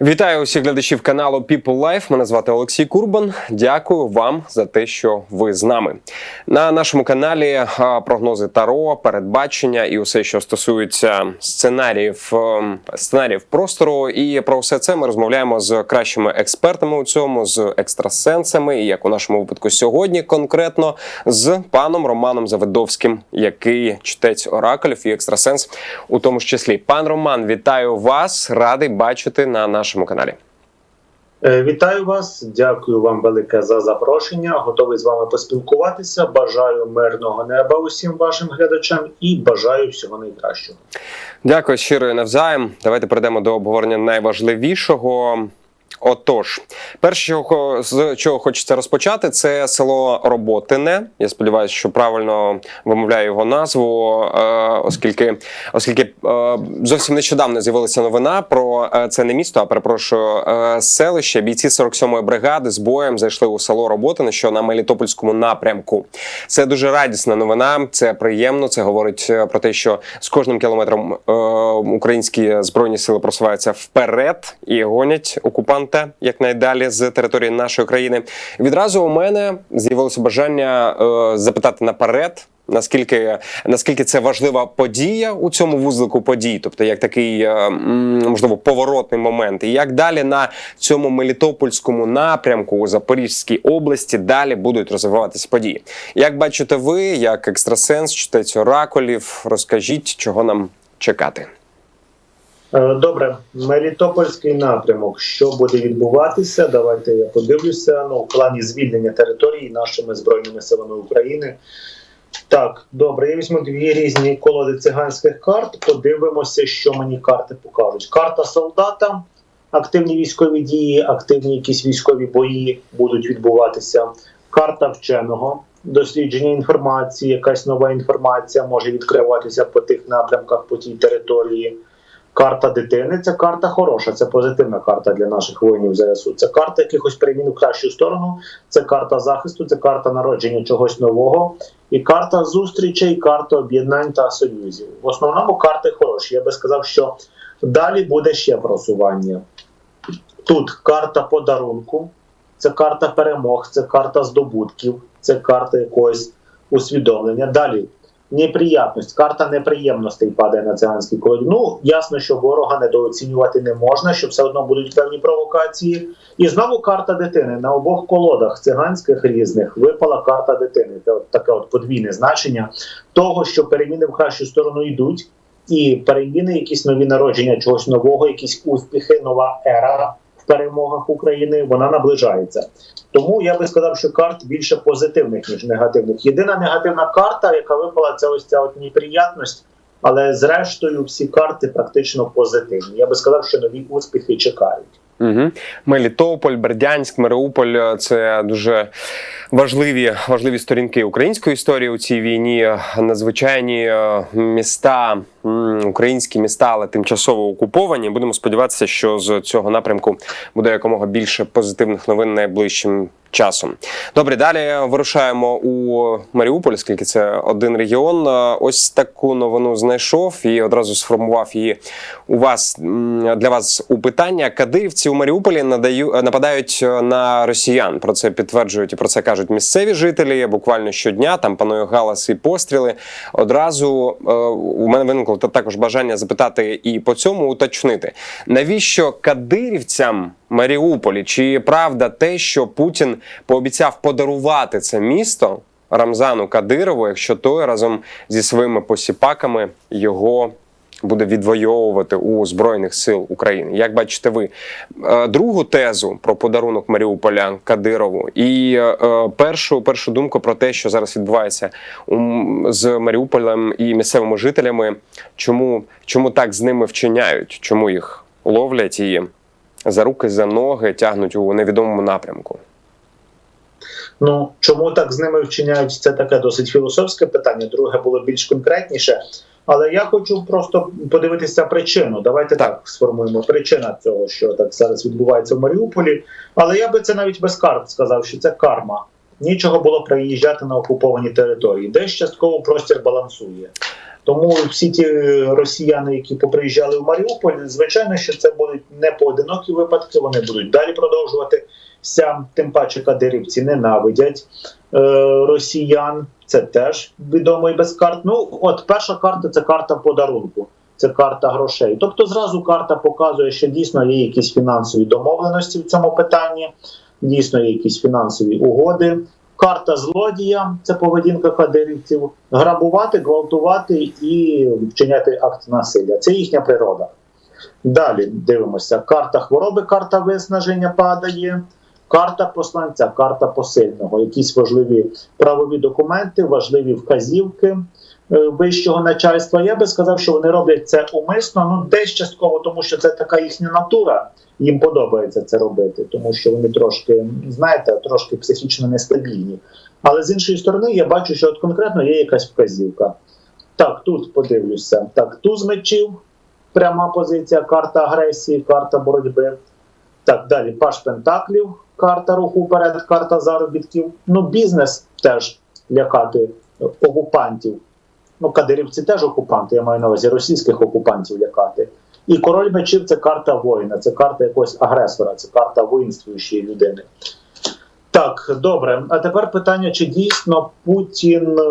Вітаю усіх глядачів каналу People Life. Мене звати Олексій Курбан. Дякую вам за те, що ви з нами. На нашому каналі прогнози Таро, передбачення і усе, що стосується сценаріїв ем, сценаріїв простору. І про все це ми розмовляємо з кращими експертами у цьому, з екстрасенсами, і як у нашому випадку сьогодні, конкретно з паном Романом Завидовським, який чтець оракулів і екстрасенс, у тому ж числі. Пан Роман, вітаю вас! Радий бачити на нашому каналі. Е, Вітаю вас, дякую вам велике за запрошення. Готовий з вами поспілкуватися. Бажаю мирного неба усім вашим глядачам і бажаю всього найкращого. Дякую щиро і навзаєм. Давайте перейдемо до обговорення найважливішого. Отож, перше, з чого хочеться розпочати, це село Роботине. Я сподіваюся, що правильно вимовляю його назву, е, оскільки, оскільки е, зовсім нещодавно з'явилася новина про е, це не місто, а перепрошую селище. Бійці 47-ї бригади з боєм зайшли у село Роботине, що на Мелітопольському напрямку. Це дуже радісна новина. Це приємно. Це говорить про те, що з кожним кілометром українські збройні сили просуваються вперед і гонять окупанта якнайдалі з території нашої країни. Відразу у мене з'явилося бажання е, запитати наперед. Наскільки наскільки це важлива подія у цьому вузлику подій, тобто як такий е, можливо поворотний момент, і як далі на цьому Мелітопольському напрямку у Запорізькій області далі будуть розвиватися події? Як бачите ви, як екстрасенс, читець оракулів, розкажіть, чого нам чекати? Е, Добре, Мелітопольський напрямок. Що буде відбуватися? Давайте я подивлюся. Ну, в плані звільнення території нашими збройними силами України. Так, добре, я візьму дві різні колоди циганських карт. Подивимося, що мені карти покажуть. Карта солдата, активні військові дії, активні якісь військові бої будуть відбуватися. Карта вченого, дослідження інформації, якась нова інформація може відкриватися по тих напрямках, по тій території. Карта дитини це карта хороша, це позитивна карта для наших воїнів ЗСУ. Це карта якихось перемін у кращу сторону, це карта захисту, це карта народження чогось нового, і карта зустрічей, карта об'єднань та союзів. В основному карти хороші. Я би сказав, що далі буде ще просування. Тут карта подарунку, це карта перемог, це карта здобутків, це карта якогось усвідомлення. Далі неприятність, карта неприємностей падає на циганській колоді. Ну, ясно, що ворога недооцінювати не можна, що все одно будуть певні провокації. І знову карта дитини. На обох колодах циганських різних випала карта дитини. Це от таке от подвійне значення того, що переміни в кращу сторону йдуть, і переміни, якісь нові народження чогось нового, якісь успіхи, нова ера перемогах України, вона наближається. Тому я би сказав, що карт більше позитивних, ніж негативних. Єдина негативна карта, яка випала, це ось ця от неприятність, але зрештою всі карти практично позитивні. Я би сказав, що нові успіхи чекають. Угу. Мелітополь, Бердянськ, Маріуполь це дуже важливі важливі сторінки української історії у цій війні. Надзвичайні е, міста, українські міста, але тимчасово окуповані. Будемо сподіватися, що з цього напрямку буде якомога більше позитивних новин найближчим часом. Добре, далі вирушаємо у Маріуполь, оскільки це один регіон. Е, Ось таку новину знайшов і одразу сформував її у вас для вас у питання. Кадирівці у Маріуполі надаю нападають е, на росіян. Про це підтверджують і про це кажуть місцеві жителі. Буквально щодня там панує галас і постріли. Одразу е, у мене виникло та- також бажання запитати і по цьому уточнити, навіщо кадирівцям Маріуполі? Чи правда те, що Путін пообіцяв подарувати це місто Рамзану Кадирову, якщо той разом зі своїми посіпаками його буде відвоювати у збройних сил України? Як бачите ви Е, другу тезу про подарунок Маріуполя Кадирову і е, е, першу першу думку про те, що зараз відбувається з Маріуполем і місцевими жителями, чому, чому так з ними вчиняють, чому їх ловлять і за руки, за ноги тягнуть у невідомому напрямку. Ну чому так з ними вчиняють? Це таке досить філософське питання. Друге було більш конкретніше. Але я хочу просто подивитися причину. Давайте так, Так. сформуємо причина цього, що так зараз відбувається в Маріуполі. Але я би це навіть без карт сказав, що це карма. нічого було приїжджати на окуповані території. Десь частково простір балансує. Тому всі ті росіяни, які поприїжджали в Маріуполь, звичайно, що це будуть не поодинокі випадки, вони будуть далі продовжувати. Тим паче кадирівці ненавидять е, росіян. Це теж відомо і без карт. Ну, от перша карта це карта подарунку, це карта грошей. Тобто, зразу карта показує, що дійсно є якісь фінансові домовленості в цьому питанні, дійсно є якісь фінансові угоди. Карта злодія це поведінка кадирівців, грабувати, гвалтувати і вчиняти акт насилля. Це їхня природа. Далі дивимося: карта хвороби, карта виснаження падає, карта посланця, карта посильного, якісь важливі правові документи, важливі вказівки е, вищого начальства. Я би сказав, що вони роблять це умисно, ну десь частково, тому що це така їхня натура. Їм подобається це робити, тому що вони трошки, знаєте, трошки психічно нестабільні. Але з іншої сторони, я бачу, що от конкретно є якась вказівка. Так, тут подивлюся. Так, туз мечів, пряма позиція, карта агресії, карта боротьби. Так, далі паш пентаклів, карта руху вперед, карта заробітків. Ну, бізнес теж лякати окупантів. Ну, кадирівці теж окупанти, я маю на увазі російських окупантів лякати. І король мечів це карта воїна, це карта якогось агресора, це карта воїнствуючої людини. Так, добре. А тепер питання: чи дійсно Путін е,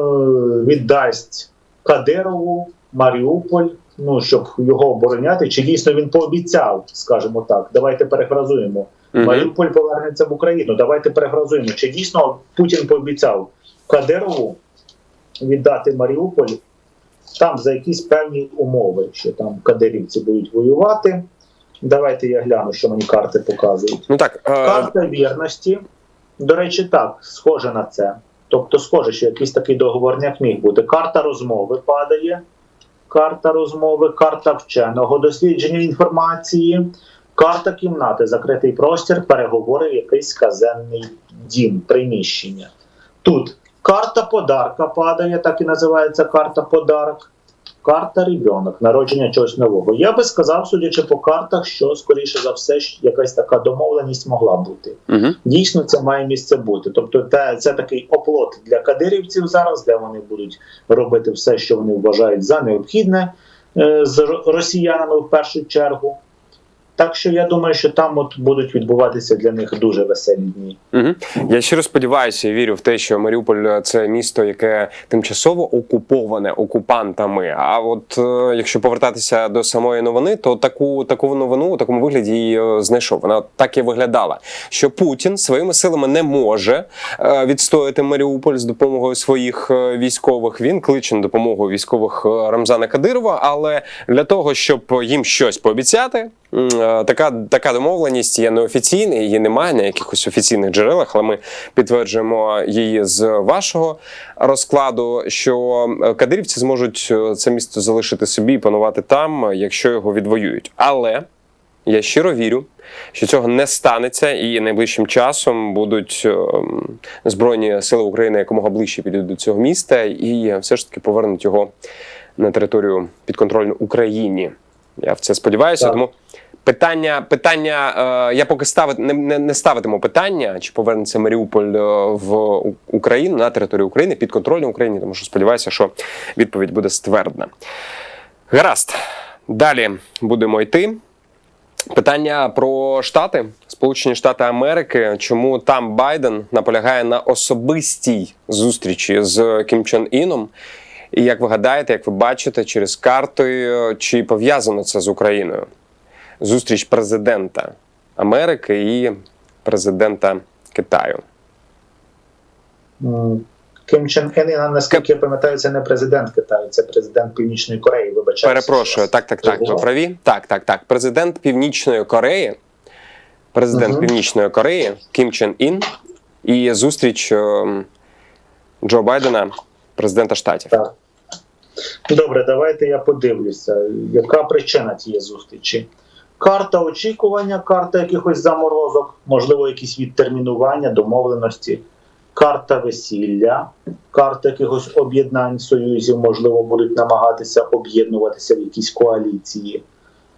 віддасть Кадирову Маріуполь, ну щоб його обороняти, чи дійсно він пообіцяв, скажімо так. Давайте перефразуємо. Маріуполь повернеться в Україну. Давайте перефразуємо. Чи дійсно Путін пообіцяв Кадирову віддати Маріуполь там за якісь певні умови, що там кадирівці будуть воювати. Давайте я гляну, що мені карти показують. Ну так, е, Карта вірності. До речі, так, схоже на це. Тобто, схоже, що якийсь такий договорняк міг бути. Карта розмови падає, карта розмови, карта вченого дослідження інформації, карта кімнати, закритий простір, переговори, якийсь казенний дім, приміщення. Тут карта подарка падає, так і називається карта подарок. Карта ребенок, народження чогось нового. Я би сказав, судячи по картах, що скоріше за все якась така домовленість могла бути. мгм. Дійсно, це має місце бути. Тобто, те, це такий оплот для кадирівців зараз, де вони будуть робити все, що вони вважають за необхідне е, з росіянами в першу чергу. Так що я думаю, що там от будуть відбуватися для них дуже веселі дні. Угу. Я щиро сподіваюся і вірю в те, що Маріуполь це місто, яке тимчасово окуповане окупантами. А от е, якщо повертатися до самої новини, то таку таку новину у такому вигляді її е, знайшов. Вона так і виглядала, що Путін своїми силами не може е, відстояти Маріуполь з допомогою своїх е, військових. Він кличе на допомогу військових е, Рамзана Кадирова. Але для того, щоб їм щось пообіцяти. Е, Така, така домовленість є неофіційна, її немає на якихось офіційних джерелах, але ми підтверджуємо її з вашого розкладу, що е, кадирівці зможуть е, це місто залишити собі і панувати там, якщо його відвоюють. Але я щиро вірю, що цього не станеться, і найближчим часом будуть збройні сили України якомога ближче підуть до цього міста, і все ж таки повернуть його на територію підконтрольну Україні. Я в це сподіваюся, Так. тому. Питання, питання, е, я поки ставити не, не, не ставитиму питання, чи повернеться Маріуполь е, в Україну на територію України під контролем України, тому що сподіваюся, що відповідь буде ствердна. Гаразд, далі будемо йти. Питання про Штати, Сполучені Штати Америки. Чому там Байден наполягає на особистій зустрічі з Кім Чен Іном? І як ви гадаєте, як ви бачите, через карти, е, чи пов'язано це з Україною? Зустріч президента Америки і президента Китаю. М, Ким Чен Ін, наскільки я пам'ятаю, це не президент Китаю, це президент Північної Кореї. Вибачаюся. Перепрошую, так, так, так. Ви праві? Так, так, так. Президент Північної Кореї, президент Мгм. Північної Кореї Кім Чен Ін і зустріч ем, Джо Байдена, президента Штатів. Так. Добре, давайте я подивлюся, яка причина цієї зустрічі. Карта очікування, карта якихось заморозок, можливо, якісь відтермінування, домовленості, карта весілля, карта якихось об'єднань союзів, можливо, будуть намагатися об'єднуватися в якісь коаліції.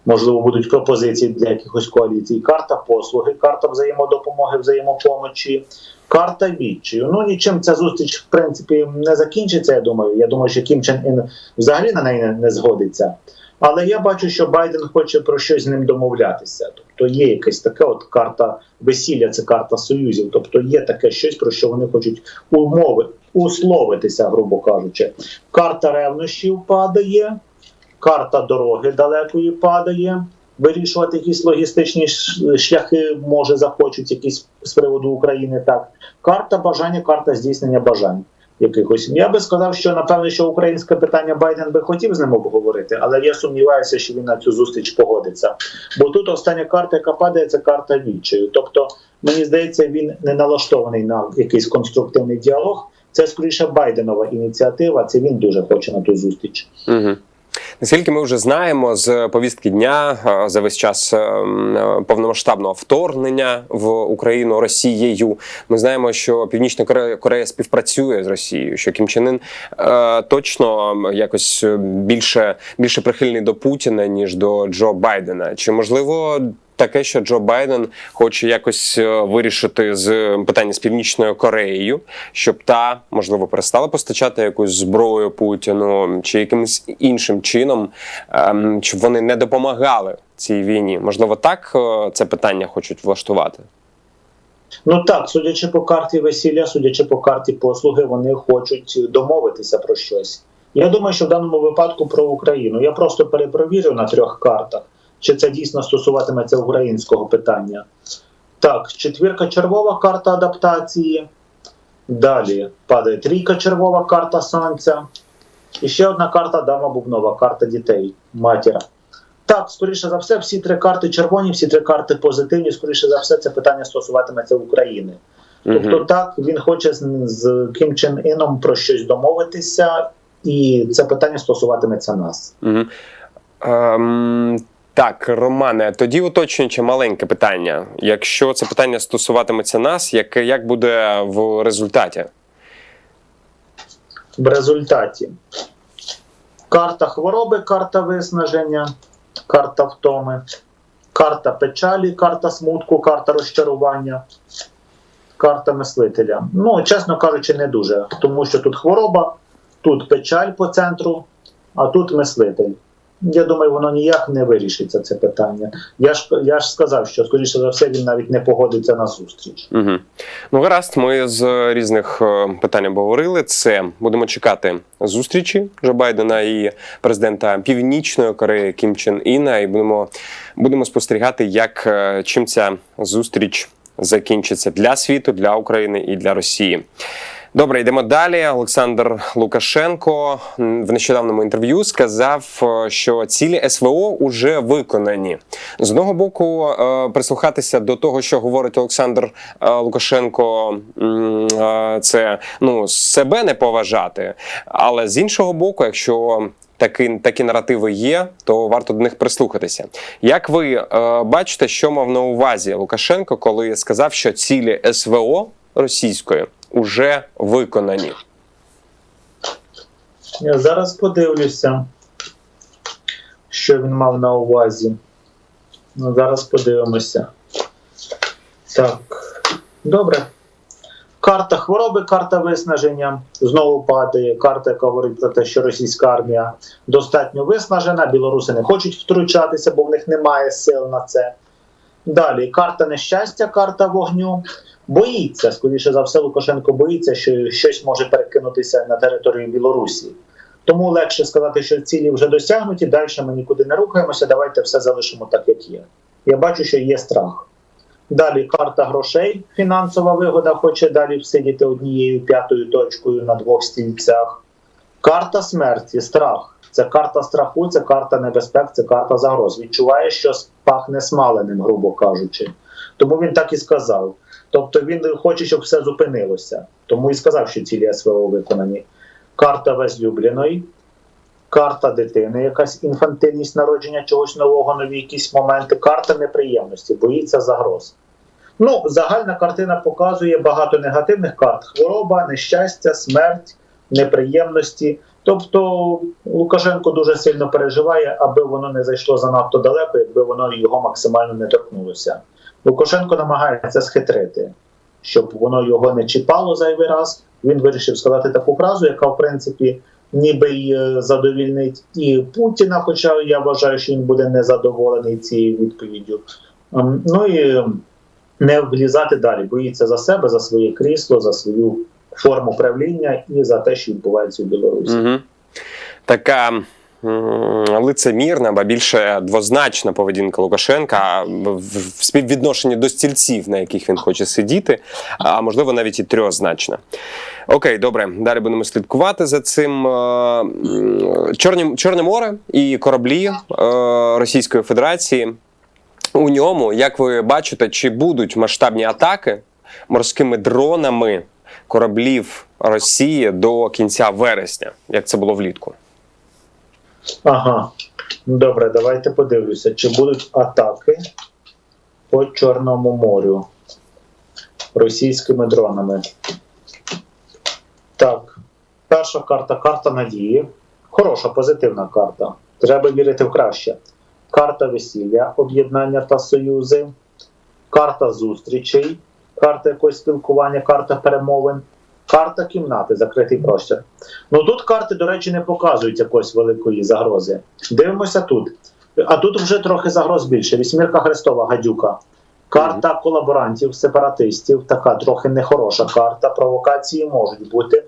Можливо, будуть пропозиції для якихось коаліцій. Карта послуги, карта взаємодопомоги, взаємопомочі, карта відчаю. Ну нічим ця зустріч в принципі не закінчиться. Я думаю. Я думаю, що Кім Чен Ін взагалі на неї не, згодиться. Але я бачу, що Байден хоче про щось з ним домовлятися. Тобто є якась така от карта весілля, це карта союзів. Тобто є таке щось, про що вони хочуть умови, условитися, грубо кажучи. Карта ревнощів падає, карта дороги далекої падає. Вирішувати якісь логістичні шляхи, може захочуть якісь з приводу України. Так, карта бажання, карта здійснення бажань якихось. Я би сказав, що напевно, що українське питання Байден би хотів з ним обговорити, але я сумніваюся, що він на цю зустріч погодиться. Бо тут остання карта, яка падає, це карта відчаю. Тобто, мені здається, він не налаштований на якийсь конструктивний діалог. Це скоріше Байденова ініціатива. Це він дуже хоче на ту зустріч. Угу. Наскільки ми вже знаємо з повістки дня е, за весь час е, м, е, повномасштабного вторгнення в Україну Росією, ми знаємо, що Північна Корея, Корея співпрацює з Росією, що Кім Чен Ін е, точно якось е, більше, більше прихильний до Путіна ніж до Джо Байдена. Чи можливо? Таке, що Джо Байден хоче якось е, вирішити з питання з північною Кореєю, щоб та можливо перестала постачати якусь зброю Путіну чи якимось іншим чином, ем, щоб вони не допомагали цій війні. Можливо, так е, це питання хочуть влаштувати. Ну так, судячи по карті весілля, судячи по карті послуги, вони хочуть домовитися про щось. Я думаю, що в даному випадку про Україну. Я просто перепровірю на трьох картах, чи це дійсно стосуватиметься українського питання. Так, четвірка червова карта адаптації. Далі падає трійка червова карта сонця. І ще одна карта дама бубнова, карта дітей, матіра. Так, скоріше за все, всі три карти червоні, всі три карти позитивні. Скоріше за все, це питання стосуватиметься України. Тобто, Мгм. так він хоче з, з Кім Чен Іном про щось домовитися, і це питання стосуватиметься нас. Мгм. Ем, так, Романе, тоді уточнюючи маленьке питання. Якщо це питання стосуватиметься нас, як, як буде в результаті? В результаті карта хвороби, карта виснаження, карта втоми, карта печалі, карта смутку, карта розчарування, карта мислителя. Ну, чесно кажучи, не дуже, тому що тут хвороба, тут печаль по центру, а тут мислитель. Я думаю, воно ніяк не вирішиться це питання. Я ж я ж сказав, що скоріше за все він навіть не погодиться на зустріч. Угу. Ну, гаразд, ми з різних е, питань обговорили. Це будемо чекати зустрічі Джо Байдена і президента Північної Кореї Кім Чен Іна, і будемо, будемо спостерігати, як е, чим ця зустріч закінчиться для світу, для України і для Росії. Добре, йдемо далі. Олександр Лукашенко в нещодавному інтерв'ю сказав, е, що цілі СВО уже виконані. З одного боку, е, прислухатися до того, що говорить Олександр е, Лукашенко, це ну себе не поважати. Але з іншого боку, якщо такі, такі наративи є, то варто до них прислухатися. Як ви бачите, що мав на увазі Лукашенко, коли сказав, що цілі СВО російської уже виконані? Я зараз подивлюся, що він мав на увазі. Ну, зараз подивимося. Так, добре. Карта хвороби, карта виснаження знову падає. Карта, яка говорить про те, що російська армія достатньо виснажена, білоруси не хочуть втручатися, бо в них немає сил на це. Далі карта нещастя, карта вогню. Боїться, скоріше за все, Лукашенко боїться, що щось може перекинутися на територію Білорусі. Тому легше сказати, що цілі вже досягнуті, далі ми нікуди не рухаємося, давайте все залишимо так, як є. Я бачу, що є страх. Далі карта грошей, фінансова вигода, хоче далі всидіти однією п'ятою точкою на двох стільцях. Карта смерті, страх. Це карта страху, це карта небезпек, це карта загроз. Відчуває, що пахне смаленим, грубо кажучи. Тому він так і сказав. Тобто він хоче, щоб все зупинилося. Тому і сказав, що цілі СВО виконані. Карта возлюбленої, карта дитини, якась інфантильність народження чогось нового, нові якісь моменти, карта неприємності, боїться загроз. Ну, загальна картина показує багато негативних карт: хвороба, нещастя, смерть, неприємності. Тобто Лукашенко дуже сильно переживає, аби воно не зайшло занадто далеко, якби воно його максимально не торкнулося. Лукашенко намагається схитрити, щоб воно його не чіпало зайвий раз. Він вирішив сказати таку фразу, яка в принципі ніби й е, задовільнить і Путіна, хоча я вважаю, що він буде незадоволений цією відповіддю. Ем, Ну і не влізати далі, боїться за себе, за своє крісло, за свою форму правління і за те, що відбувається у Білорусі. Угу. Така лицемірна, ба більше двозначна поведінка Лукашенка в, в- в співвідношенні до стільців, на яких він хоче сидіти, а можливо навіть і трьохзначна. Окей, добре, далі будемо слідкувати за цим. Е, Чорні, Чорне море і кораблі е, Російської Федерації. У ньому, як ви бачите, чи будуть масштабні атаки морськими дронами кораблів Росії до кінця вересня, як це було влітку? Ага, добре, давайте подивлюся, чи будуть атаки по Чорному морю російськими дронами. Так, перша карта карта надії. Хороша, позитивна карта. Треба вірити в краще. Карта весілля, об'єднання та союзи, карта зустрічей, карта якогось спілкування, карта перемовин, карта кімнати, закритий простір. Ну тут карти, до речі, не показують якоїсь великої загрози. Дивимося тут. А тут вже трохи загроз більше. Вісьмірка Хрестова, гадюка. Карта колаборантів, сепаратистів, така трохи нехороша карта. Провокації можуть бути.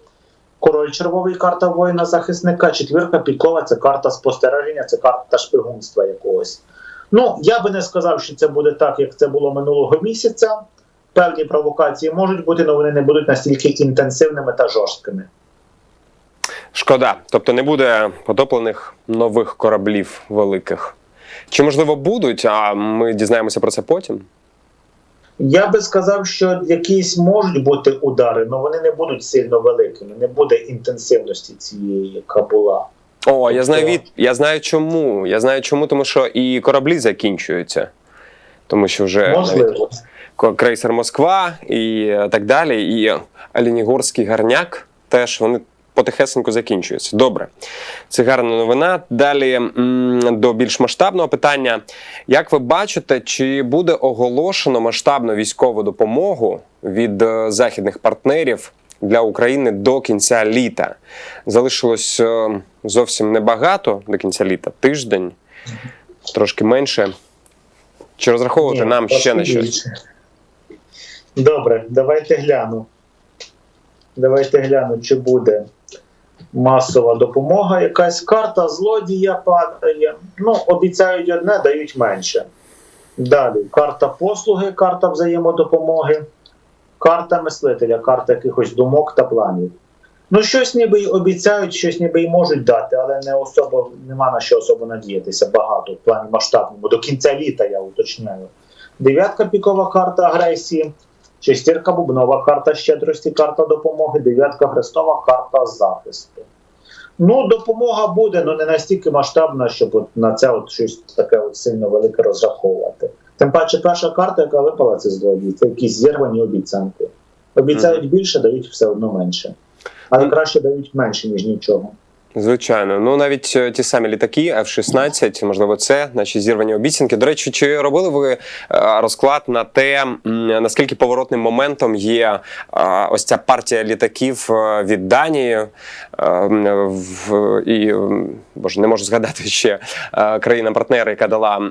Король червовий карта воїна-захисника, четвірка пікова це карта спостереження, це карта шпигунства якогось. Ну, я би не сказав, що це буде так, як це було минулого місяця. Певні провокації можуть бути, але вони не будуть настільки інтенсивними та жорсткими. Шкода, тобто не буде потоплених нових кораблів великих. Чи можливо будуть, а ми дізнаємося про це потім? Я би сказав, що якісь можуть бути удари, але вони не будуть сильно великими. Не буде інтенсивності цієї, яка була. О, я знаю Тобто- від. Я знаю чому. Я знаю чому, тому що і кораблі закінчуються. Тому що вже Можливо. Крейсер Москва і е, так далі, і Алінігорський гарняк теж вони потихесеньку закінчуються. Добре, це гарна новина. Далі до більш масштабного питання. Як ви бачите, чи буде оголошено масштабну військову допомогу від е, західних партнерів для України до кінця літа? Залишилось е, зовсім небагато до кінця літа, тиждень, трошки менше. Чи розраховувати Ні, нам ще на щось? Добре, давайте гляну. Давайте гляну, чи буде масова допомога. Якась карта злодія падає. Ну, обіцяють одне, дають менше. Далі карта послуги, карта взаємодопомоги, карта мислителя, карта якихось думок та планів. Ну, щось ніби й обіцяють, щось ніби й можуть дати, але не особо нема на що особо надіятися. Багато в плані масштабному. До кінця літа я уточняю. Дев'ятка пікова карта агресії, шестірка бубнова карта щедрості, карта допомоги, дев'ятка хрестова карта захисту. Ну, допомога буде, але не настільки масштабна, щоб от на це от щось таке от сильно велике розраховувати. Тим паче, перша карта, яка випала, це злодій, це якісь зірвані обіцянки. Обіцяють більше, дають все одно менше. Але Ну, краще дають менше, ніж нічого. Звичайно, ну навіть е, ті самі літаки F-16, можливо, це наші зірвані обіцянки. До речі, чи робили ви е, розклад на те, наскільки поворотним моментом є е, ось ця партія літаків від Данії і боже, не можу згадати ще країна-партнера, яка дала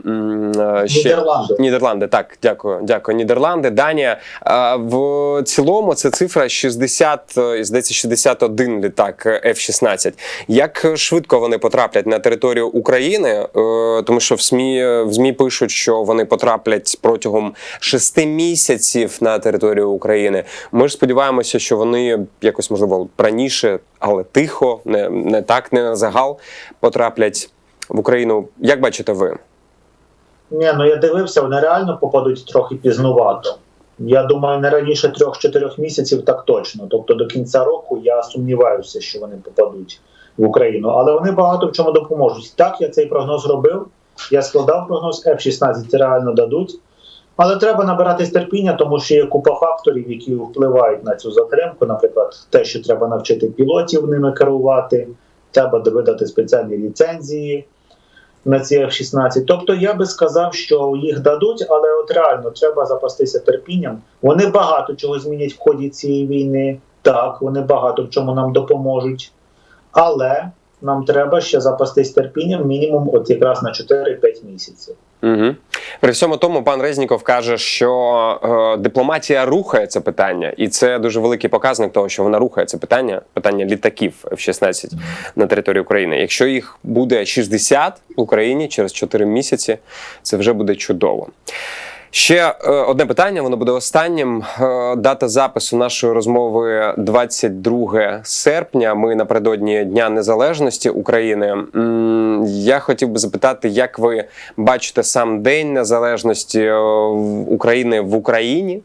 ще Нідерланди. Нідерланди, так, дякую, дякую. Нідерланди, Данія. В цілому це цифра 60, е, здається, 61 літак е, F-16. Як швидко вони потраплять на територію України? Е, Тому що в СМІ в ЗМІ пишуть, що вони потраплять протягом шести місяців на територію України. Ми ж сподіваємося, що вони якось можливо раніше, але тихо, не, не так, не на загал потраплять в Україну. Як бачите ви? Ні, ну я дивився, вони реально попадуть трохи пізнувато. Я думаю, не раніше трьох-чотирьох місяців так точно. Тобто до кінця року я сумніваюся, що вони попадуть в Україну. Але вони багато в чому допоможуть. Так, я цей прогноз робив. Я складав прогноз F-16 реально дадуть. Але треба набиратись терпіння, тому що є купа факторів, які впливають на цю затримку. Наприклад, те, що треба навчити пілотів ними керувати, треба видати спеціальні ліцензії на ці F-16. Тобто я би сказав, що їх дадуть, але от реально треба запастися терпінням. Вони багато чого змінять в ході цієї війни. Так, вони багато в чому нам допоможуть, але нам треба ще запастись терпінням мінімум, от якраз на 4-5 місяців. Угу. При всьому тому пан Резніков каже, що е, дипломатія рухає це питання, і це дуже великий показник того, що вона рухає це питання, питання літаків F-16 на території України. Якщо їх буде 60 в Україні через 4 місяці, це вже буде чудово. Ще е, одне питання, воно буде останнім. Е, дата запису нашої розмови 22 серпня. Ми напередодні Дня Незалежності України. Я хотів би запитати, як ви бачите сам День Незалежності е, України в Україні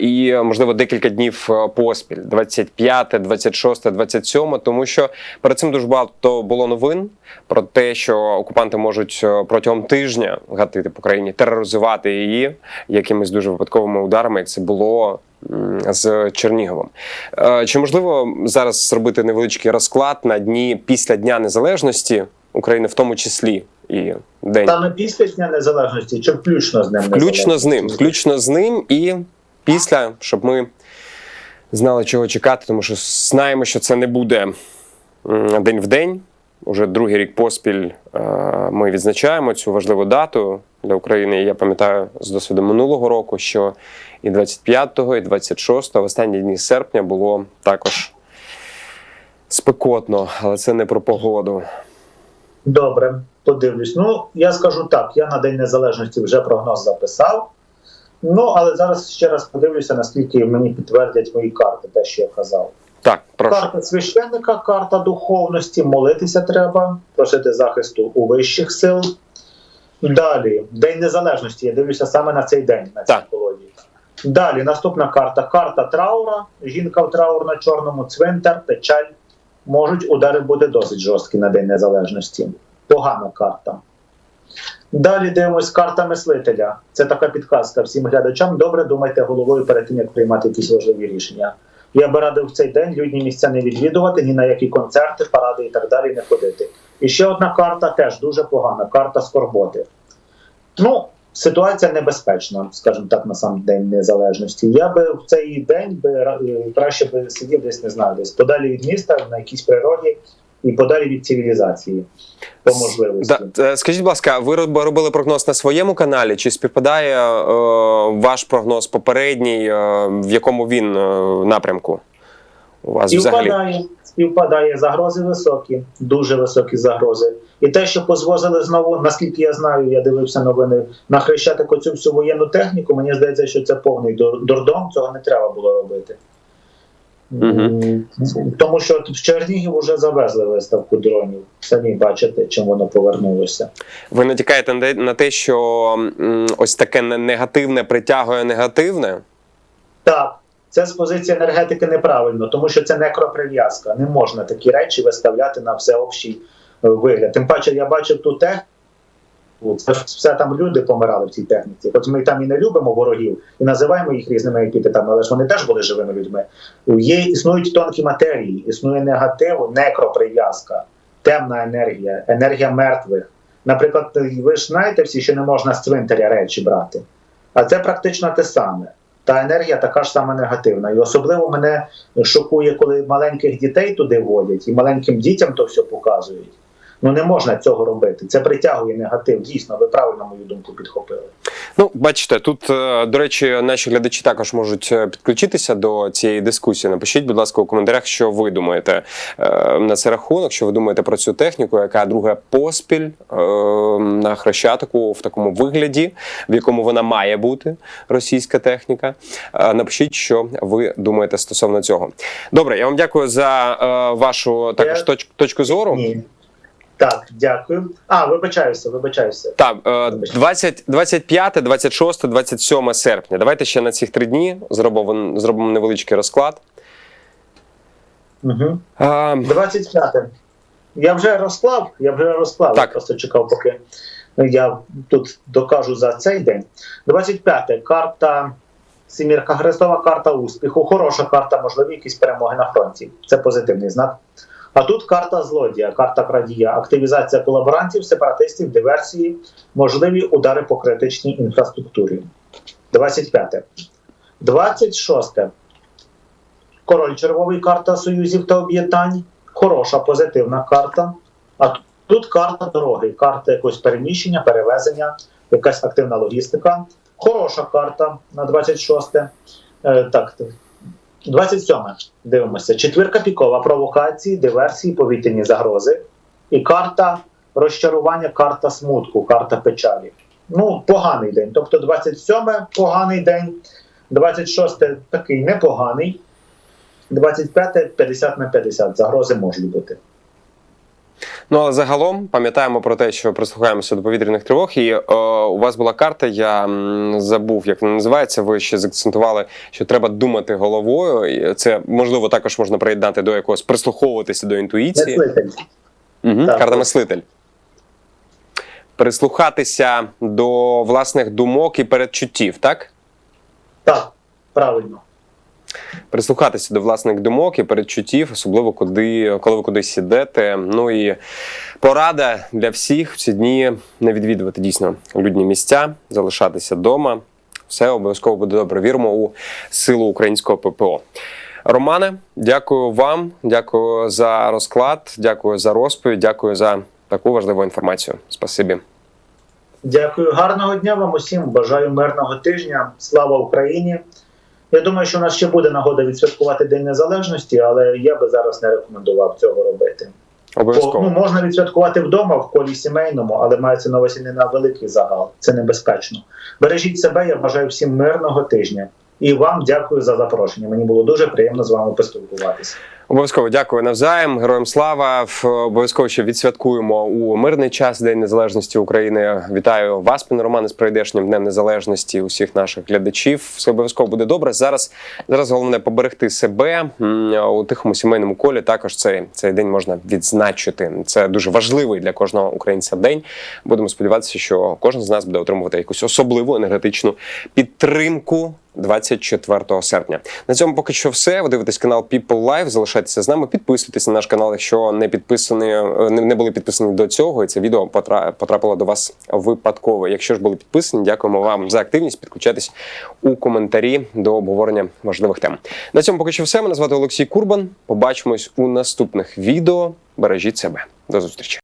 і можливо декілька днів поспіль: 25, 26, 27, тому що перед цим дуже багато було новин про те, що окупанти можуть протягом тижня гатити по країні, тероризувати її якимись дуже випадковими ударами, це було з Черніговом. Е, Чи можливо зараз зробити невеличкий розклад на дні після Дня Незалежності України, в тому числі і день Саме після Дня Незалежності чи включно з ним включно з ним, включно з ним і після, щоб ми знали, чого чекати, тому що знаємо, що це не буде день в день. Уже другий рік поспіль е, ми відзначаємо цю важливу дату для України. І я пам'ятаю з досвіду минулого року, що і 25-го, і 26-го, в останні дні серпня було також спекотно, але це не про погоду. Добре, подивлюсь. Ну, я скажу так: я на День Незалежності вже прогноз записав. Ну, але зараз ще раз подивлюся, наскільки мені підтвердять мої карти, те, що я казав. Так, прошу. Карта священника, карта духовності, молитися треба, просити захисту у вищих сил. Далі, День Незалежності. Я дивлюся саме на цей день, на цій колоді. Далі, наступна карта. Карта траура. Жінка в траурно-чорному, цвинтар, печаль. Можуть удари бути досить жорсткі на День Незалежності. Погана карта. Далі дивимось карта мислителя. Це така підказка всім глядачам. Добре думайте головою перед тим, як приймати якісь важливі рішення. Я би радив в цей день людні місця не відвідувати, ні на які концерти, паради і так далі не ходити. І ще одна карта теж дуже погана карта скорботи. Ну, ситуація небезпечна, скажімо так, на сам день незалежності. Я би в цей день би е, краще би сидів десь, не знаю, десь подалі від міста, на якійсь природі і подалі від цивілізації по можливості. Да, е, скажіть, будь ласка, ви робили прогноз на своєму каналі? Чи співпадає е, ваш прогноз попередній, е, в якому він е, напрямку? У вас взагалі? Співпадає, загрози високі, дуже високі загрози. І те, що позвозили знову, наскільки я знаю, я дивився новини на хрещатику цю всю воєнну техніку. Мені здається, що це повний дур- дурдом, цього не треба було робити. М, Тому що в Чернігів вже завезли виставку дронів. Самі бачите, чим воно повернулося. Ви натякаєте на те- що ось таке негативне притягує негативне? Так, це з позиції енергетики неправильно, тому що це некроприв'язка. Не можна такі речі виставляти на всеобщий е, вигляд. Тим паче, я бачив ту техніку. Це все там люди помирали в цій техніці. Хоч ми там і не любимо ворогів і називаємо їх різними епітетами, але ж вони теж були живими людьми. Є існують тонкі матерії, існує негатив, некроприв'язка, темна енергія, енергія мертвих. Наприклад, ви ж знаєте всі, що не можна з цвинтаря речі брати. А це практично те саме. Та енергія така ж саме негативна. І особливо мене шокує, коли маленьких дітей туди водять і маленьким дітям то все показують. Ну не можна цього робити. Це притягує негатив. Дійсно, ви правильно мою думку підхопили. Ну, бачите, тут, е, до речі, наші глядачі також можуть е, підключитися до цієї дискусії. Напишіть, будь ласка, у коментарях, що ви думаєте е, на цей рахунок, що ви думаєте про цю техніку, яка друга поспіль на хрещатику в такому вигляді, в якому вона має бути, російська техніка. Напишіть, що ви думаєте стосовно цього. Добре, я вам дякую за вашу також точку зору. Ні. Так, дякую. А, вибачаюся, вибачаюся. Так, е, 20, 25, 26, 27 серпня. Давайте ще на цих три дні зробимо, зробимо невеличкий розклад. Угу. А, 25. Я вже розклав, я вже розклав, Так. я просто чекав, поки Я тут докажу за цей день. 25 карта. Сімірка Христова, карта успіху, хороша карта, можливі якісь перемоги на фронті. Це позитивний знак. А тут карта злодія, карта крадія, активізація колаборантів, сепаратистів, диверсії, можливі удари по критичній інфраструктурі. 25. 26. Король червовий карта союзів та об'єднань. Хороша позитивна карта. А тут карта дороги, карта якогось переміщення, перевезення, якась активна логістика. Хороша карта на 26. Е, так, 27. Дивимося. Четвірка пікова провокації, диверсії, повітряні загрози. І карта розчарування, карта смутку, карта печалі. Ну, поганий день. Тобто 27 поганий день, 26 такий непоганий. 25 50 на 50. Загрози можуть бути. Ну але загалом пам'ятаємо про те, що прислухаємося до повітряних тривог. І е, у вас була карта. Я забув, як вона називається. Ви ще заакцентували, що треба думати головою. І це можливо також можна приєднати до якогось прислуховуватися до інтуїції. Мислитель. Угу. Так. Карта мислитель. Прислухатися до власних думок і передчуттів, так? Так, правильно. Прислухатися до власних думок і передчуттів, особливо куди, коли ви кудись ідете. Ну і порада для всіх в ці дні не відвідувати дійсно людні місця, залишатися вдома. Все обов'язково буде добре. Віримо у силу українського ППО. Романе, дякую вам, дякую за розклад, дякую за розповідь, дякую за таку важливу інформацію. Спасибі. Дякую. Гарного дня вам усім. Бажаю мирного тижня. Слава Україні. Я думаю, що у нас ще буде нагода відсвяткувати День Незалежності, але я би зараз не рекомендував цього робити. Бо, Обов'язково. ну, можна відсвяткувати вдома в колі сімейному, але мається на увазі не на великий загал. Це небезпечно. Бережіть себе. Я бажаю всім мирного тижня. І вам дякую за запрошення. Мені було дуже приємно з вами поспілкуватися. Обов'язково дякую навзаєм. Героям слава. Обов'язково ще відсвяткуємо у мирний час День Незалежності України. Вітаю вас, пане Романе, з прийдешнім Днем Незалежності, усіх наших глядачів. Все обов'язково буде добре. Зараз зараз головне поберегти себе у тихому сімейному колі. Також цей, цей день можна відзначити. Це дуже важливий для кожного українця день. Будемо сподіватися, що кожен з нас буде отримувати якусь особливу енергетичну підтримку. 24 серпня. На цьому поки що все. Ви дивитесь канал People Live. Залишайтеся з нами. Підписуйтесь на наш канал, якщо не підписані, не були підписані до цього. І це відео потра- потрапило до вас випадково. Якщо ж були підписані, дякуємо вам за активність. Підключайтесь у коментарі до обговорення важливих тем. На цьому поки що все. Мене звати Олексій Курбан. Побачимось у наступних відео. Бережіть себе. До зустрічі.